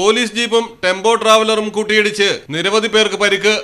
Police ജീപ്പും tempo ട്രാവലറും കൂട്ടിയിടിച്ച് നിരവധി പേർക്ക് പരിക്ക്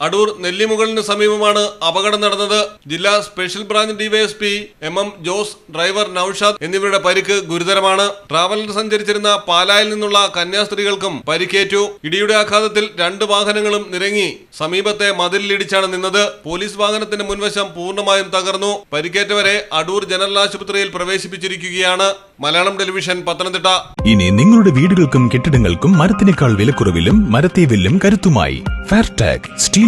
അടൂർ നെല്ലിമുകളിന് സമീപമാണ് അപകടം നടന്നത്. ജില്ലാ special branch DYSP M M Jose driver Naushad എന്നിവരുടെ പരിക്ക് ഗുരുതരമാണ്. ട്രാവലർ സഞ്ചരിച്ചിരുന്ന പാലായിൽ നിന്നുള്ള കന്യാസ്ത്രീകൾക്കും പരിക്കേറ്റു. ഇടിയുടെ ആഘാതത്തിൽ രണ്ട് വാഹനങ്ങളും നിരങ്ങി. സമീപത്തെ മതിലിടിച്ചാണ് നിന്നത്. പോലീസ് വാഹനത്തിന്റെ മുൻവശം പൂർണമായും തകർന്നു. പരിക്കേറ്റവരെ അടൂർ ജനറൽ ആശുപത്രിയിൽ പ്രവേശിപ്പിച്ചിരിക്കുകയാണ്. മലയാളം ടെലിവിഷൻ പത്തനംതിട്ട. ഇനി നിങ്ങളുടെ വീടുകൾക്കും കെട്ടിടങ്ങൾക്കും മരത്തിനേക്കാൾ വിലക്കുറവിലും മരത്തെ വില്ലും കരുത്തുമായി. Fairtag steel